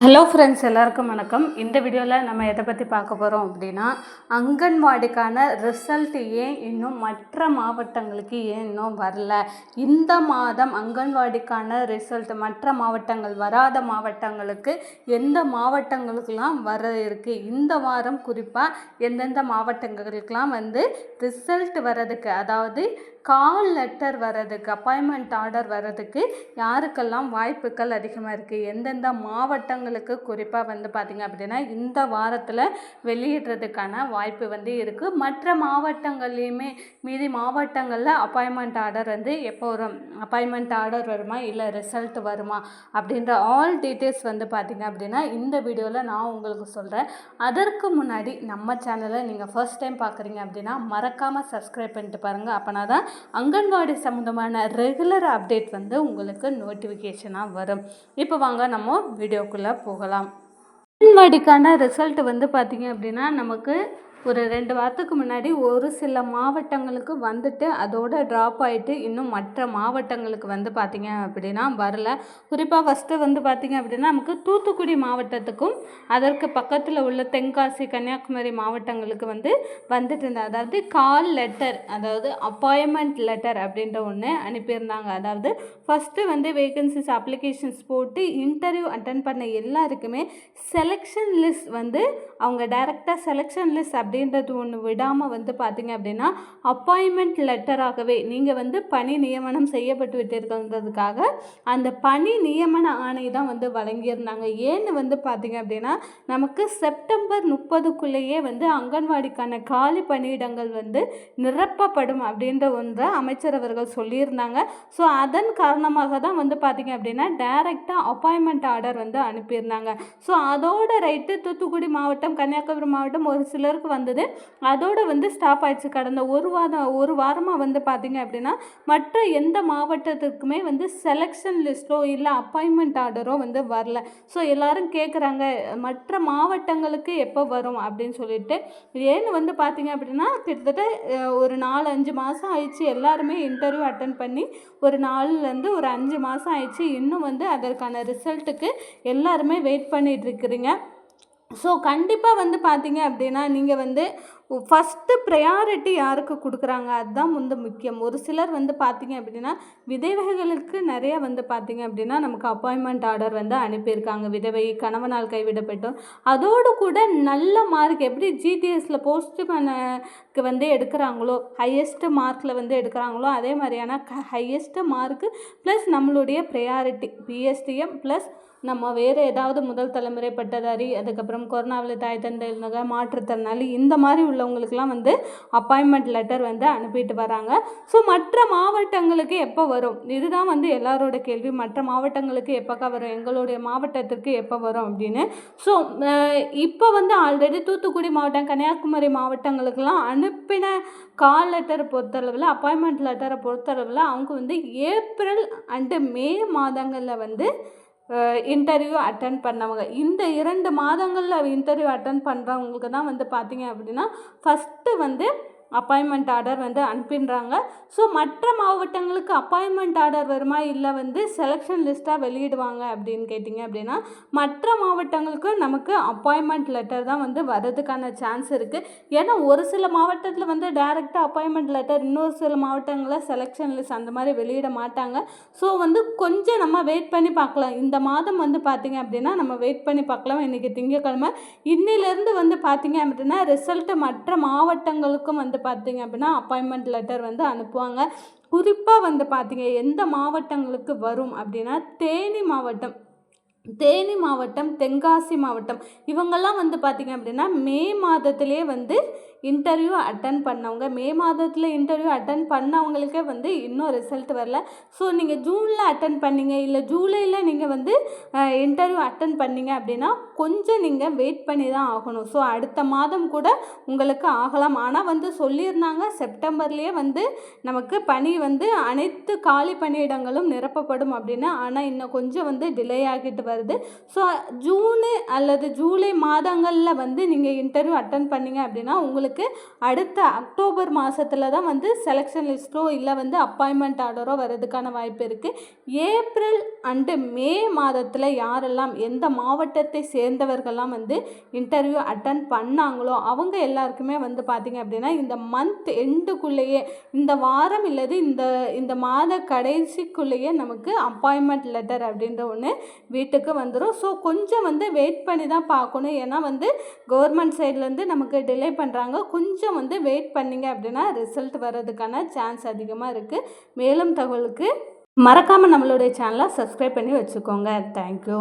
Hello friends எல்லாருக்கும் வணக்கம். இந்த வீடியோவில் நம்ம எதை பற்றி பார்க்க போகிறோம் அப்படின்னா அங்கன்வாடிக்கான ரிசல்ட் ஏன் இன்னும் மற்ற மாவட்டங்களுக்கு ஏன் இன்னும் வரல? இந்த மாதம் அங்கன்வாடிக்கான ரிசல்ட் மற்ற மாவட்டங்கள் வராத மாவட்டங்களுக்கு எந்த மாவட்டங்களுக்கெல்லாம் வர இருக்குது இந்த வாரம் குறிப்பாக எந்தெந்த மாவட்டங்களுக்கெல்லாம் வந்து ரிசல்ட் வர்றதுக்கு அதாவது கால் லெட்டர் வர்றதுக்கு அப்பாயின்மெண்ட் ஆர்டர் வர்றதுக்கு யாருக்கெல்லாம் வாய்ப்புகள் அதிகமாக இருக்குது எந்தெந்த மாவட்டங்கள் மாவட்டங்களுக்கு குறிப்பாக வந்து பார்த்திங்க அப்படின்னா இந்த வாரத்தில் வெளியிடுறதுக்கான வாய்ப்பு வந்து இருக்குது மற்ற மாவட்டங்கள்லேயுமே மீதி மாவட்டங்களில் அப்பாயின்மெண்ட் ஆர்டர் வந்து எப்போ வரும்? அப்பாயின்மெண்ட் ஆர்டர் வருமா? இல்லை ரிசல்ட் வருமா? அப்படின்ற ஆல் டீட்டெயில்ஸ் வந்து பார்த்திங்க அப்படின்னா இந்த வீடியோவில் நான் உங்களுக்கு சொல்கிறேன் அதற்கு முன்னாடி நம்ம சேனலை நீங்கள் ஃபர்ஸ்ட் டைம் பார்க்குறீங்க அப்படின்னா மறக்காமல் சப்ஸ்கிரைப் பண்ணிட்டு பாருங்கள் அப்போனா தான் அங்கன்வாடி சம்மந்தமான ரெகுலர் அப்டேட் வந்து உங்களுக்கு நோட்டிஃபிகேஷனாக வரும். இப்போ வாங்க நம்ம வீடியோக்குள்ளே போகலாம். அங்கன்வாடிக்கான ரிசல்ட் வந்து பார்த்திங்க அப்படின்னா நமக்கு ஒரு ரெண்டு வாரத்துக்கு முன்னாடி ஒரு சில மாவட்டங்களுக்கு வந்துட்டு அதோட ட்ராப் ஆகிட்டு இன்னும் மற்ற மாவட்டங்களுக்கு வந்து பார்த்திங்க அப்படின்னா வரல. குறிப்பாக ஃபஸ்ட்டு வந்து பார்த்திங்க அப்படின்னா நமக்கு தூத்துக்குடி மாவட்டத்துக்கும் அதற்கு பக்கத்தில் உள்ள தென்காசி கன்னியாகுமரி மாவட்டங்களுக்கு வந்து வந்துட்டு இருந்தது அதாவது கால் லெட்டர் அதாவது அப்பாயின்மெண்ட் லெட்டர் அப்படின்ற ஒன்று அனுப்பியிருந்தாங்க. அதாவது ஃபஸ்ட்டு வந்து வேகன்சிஸ் அப்ளிகேஷன்ஸ் போட்டு இன்டர்வியூ அட்டன் பண்ண எல்லாருக்குமே செலெக்ஷன் லிஸ்ட் வந்து அவங்க டைரெக்டாக செலெக்ஷன் லிஸ்ட் அப்படின்றது ஒன்று விடாமல் வந்து பார்த்திங்க அப்படின்னா அப்பாயின்மெண்ட் லெட்டராகவே நீங்கள் வந்து பணி நியமனம் செய்யப்பட்டு விட்டீர்கள்ன்றதுக்காக அந்த பணி நியமன ஆணை தான் வந்து வழங்கியிருந்தாங்க. ஏன்னு வந்து பார்த்திங்க அப்படின்னா நமக்கு செப்டம்பர் முப்பதுக்குள்ளேயே வந்து அங்கன்வாடிக்கான காலி பணியிடங்கள் வந்து நிரப்பப்படும் அப்படின்ற ஒன்றை அமைச்சர் அவர்கள் சொல்லியிருந்தாங்க. ஸோ அதன் காரணமாக தான் வந்து பார்த்திங்க அப்படின்னா டைரெக்டாக அப்பாயின்மெண்ட் ஆர்டர் வந்து அனுப்பியிருந்தாங்க. ஸோ அதோட ரைட்டு தூத்துக்குடி மாவட்டம் கன்னியாகுமரி மாவட்டம் ஒரு சிலருக்கு வந்தது. அதோடு வந்து ஸ்டாப் ஆயிடுச்சு. கடந்த ஒரு வாரம் ஒரு வாரமாக வந்து பார்த்திங்க அப்படின்னா மற்ற எந்த மாவட்டத்துக்குமே வந்து செலெக்ஷன் லிஸ்ட்டோ இல்லை அப்பாயின்மெண்ட் ஆர்டரோ வந்து வரல. ஸோ எல்லோரும் கேட்குறாங்க மற்ற மாவட்டங்களுக்கு எப்போ வரும் அப்படின்னு சொல்லிட்டு. ஏன்னு வந்து பார்த்திங்க அப்படின்னா கிட்டத்தட்ட ஒரு நாலு அஞ்சு மாதம் ஆயிடுச்சு. எல்லாருமே இன்டர்வியூ அட்டன் பண்ணி ஒரு நாலுலேருந்து ஒரு அஞ்சு மாதம் ஆயிடுச்சு. இன்னும் வந்து அதற்கான ரிசல்ட்டுக்கு எல்லாருமே வெயிட் பண்ணிகிட்ருக்குறீங்க இருக்கிறீங்க. ஸோ கண்டிப்பாக வந்து பார்த்தீங்க அப்படின்னா நீங்கள் வந்து ஃபஸ்ட்டு ப்ரையாரிட்டி யாருக்கு கொடுக்குறாங்க? அதுதான் வந்து முக்கியம். ஒரு சிலர் வந்து பார்த்திங்க அப்படின்னா விதவைகளுக்கு நிறைய வந்து பார்த்திங்க அப்படின்னா நமக்கு அப்பாயின்மெண்ட் ஆர்டர் வந்து அனுப்பியிருக்காங்க. விதவை கணவனால் கைவிடப்பட்டோம். அதோடு கூட நல்ல மார்க் எப்படி ஜிடிஎஸில் போஸ்ட் பண்ணக்கு வந்து எடுக்கிறாங்களோ ஹையஸ்ட்டு மார்க்கில் வந்து எடுக்கிறாங்களோ அதே மாதிரியான க ஹையஸ்ட்டு மார்க்கு ப்ளஸ் நம்மளுடைய ப்ரையாரிட்டி பிஎஸ்டிஎம் ப்ளஸ் நம்ம வேறு ஏதாவது முதல் தலைமுறை பட்டதாரி அதுக்கப்புறம் கொரோனாவில் தாய் தந்தை மாற்றுத்திறனாளி இந்த மாதிரி உள்ளவங்களுக்குலாம் வந்து அப்பாயின்மெண்ட் லெட்டர் வந்து அனுப்பிட்டு வராங்க. ஸோ மற்ற மாவட்டங்களுக்கு எப்போ வரும்? இதுதான் வந்து எல்லாரோட கேள்வி. மற்ற மாவட்டங்களுக்கு எப்போக்கா வரும்? எங்களுடைய மாவட்டத்திற்கு எப்போ வரும் அப்படின்னு. ஸோ இப்போ வந்து ஆல்ரெடி தூத்துக்குடி மாவட்டம் கன்னியாகுமரி மாவட்டங்களுக்கெல்லாம் அனுப்பின கால் லெட்டரை பொறுத்தளவில் அப்பாயின்மெண்ட் லெட்டரை பொறுத்தளவில் அவங்க வந்து ஏப்ரல் அண்டு மே மாதங்களில் வந்து இன்டர்வியூ அட்டன் பண்ணவங்க. இந்த இரண்டு மாதங்களில் இன்டர்வியூ அட்டன் பண்ணுறவங்களுக்கு தான் வந்து பார்த்தீங்க அப்படின்னா ஃபஸ்ட்டு வந்து அப்பாயின்மெண்ட் ஆர்டர் வந்து அனுப்பிடுறாங்க. ஸோ மற்ற மாவட்டங்களுக்கு அப்பாயின்மெண்ட் ஆர்டர் வருமா இல்லை வந்து செலெக்ஷன் லிஸ்ட்டாக வெளியிடுவாங்க அப்படின்னு கேட்டிங்க அப்படின்னா மற்ற மாவட்டங்களுக்கு நமக்கு அப்பாயின்மெண்ட் லெட்டர் தான் வந்து வர்றதுக்கான சான்ஸ் இருக்குது ஏன்னா ஒரு சில மாவட்டத்தில் வந்து டைரெக்டாக அப்பாயின்மெண்ட் லெட்டர் இன்னொரு சில மாவட்டங்களில் செலெக்ஷன் லிஸ்ட் அந்த மாதிரி வெளியிட மாட்டாங்க. ஸோ வந்து கொஞ்சம் நம்ம வெயிட் பண்ணி பார்க்கலாம். இந்த மாதம் வந்து பார்த்திங்க அப்படின்னா நம்ம வெயிட் பண்ணி பார்க்கலாம். இன்றைக்கி திங்கக்கிழமை. இன்னிலேருந்து வந்து பார்த்திங்க அப்படின்னா ரிசல்ட்டு மற்ற மாவட்டங்களுக்கும் வந்து பார்த்திங்க அப்படின்னா அப்பாயின்மெண்ட் லெட்டர் வந்து அனுப்புவாங்க. குறிப்பாக வந்து பார்த்திங்க எந்த மாவட்டங்களுக்கு வரும் அப்படின்னா தேனி மாவட்டம் தேனி மாவட்டம் தென்காசி மாவட்டம் இவங்கெல்லாம் வந்து பார்த்திங்க அப்படின்னா மே மாதத்திலே வந்து இன்டர்வியூ அட்டன் பண்ணவங்க. மே மாதத்தில் இன்டர்வியூ அட்டன் பண்ணவங்களுக்கே வந்து இன்னும் ரிசல்ட் வரல. ஸோ நீங்கள் ஜூனில் அட்டன் பண்ணீங்க இல்லை ஜூலையில் நீங்கள் வந்து இன்டர்வியூ அட்டன் பண்ணீங்க அப்படின்னா கொஞ்சம் நீங்கள் வெயிட் பண்ணி தான் ஆகணும். ஸோ அடுத்த மாதம் கூட உங்களுக்கு ஆகலாம். ஆனால் வந்து சொல்லியிருந்தாங்க செப்டம்பர்லேயே வந்து நமக்கு பணி வந்து அனைத்து காலி பணியிடங்களும் நிரப்பப்படும் அப்படின்னா. ஆனால் இன்னும் கொஞ்சம் வந்து டிலே ஆகிட்டு வருது. ஸோ ஜூனு அல்லது ஜூலை மாதங்களில் வந்து நீங்கள் இன்டர்வியூ அட்டன் பண்ணீங்க அப்படின்னா உங்களுக்கு உங்களுக்கு அடுத்த அக்டோபர் மாதத்தில் தான் வந்து செலெக்ஷன் லிஸ்ட்டோ இல்லை வந்து அப்பாயின்மெண்ட் ஆர்டரோ வர்றதுக்கான வாய்ப்பு இருக்குது ஏப்ரல் அண்டு மே மாதத்தில் யாரெல்லாம் எந்த மாவட்டத்தை சேர்ந்தவர்கள்லாம் வந்து இன்டர்வியூ அட்டன் பண்ணாங்களோ அவங்க எல்லாருக்குமே வந்து பார்த்திங்க அப்படின்னா இந்த மந்த் எண்டுக்குள்ளேயே இந்த வாரம் இல்லது இந்த இந்த மாத கடைசிக்குள்ளேயே நமக்கு அப்பாயின்மெண்ட் லெட்டர் அப்படின்ற ஒன்று வீட்டுக்கு வந்துடும் ஸோ கொஞ்சம் வந்து வெயிட் பண்ணி தான் பார்க்கணும். ஏன்னா வந்து கவர்மெண்ட் சைட்லேருந்து நமக்கு டிலே பண்ணுறாங்க கொஞ்சம் வந்து வெயிட் பண்ணிங்க அப்படின்னா ரிசல்ட் வர்றதுக்கான சான்ஸ் அதிகமாக இருக்குது மேலும் தகவலுக்கு மறக்காமல் நம்மளுடைய சேனலை சப்ஸ்கிரைப் பண்ணி வச்சுக்கோங்க. தேங்க்யூ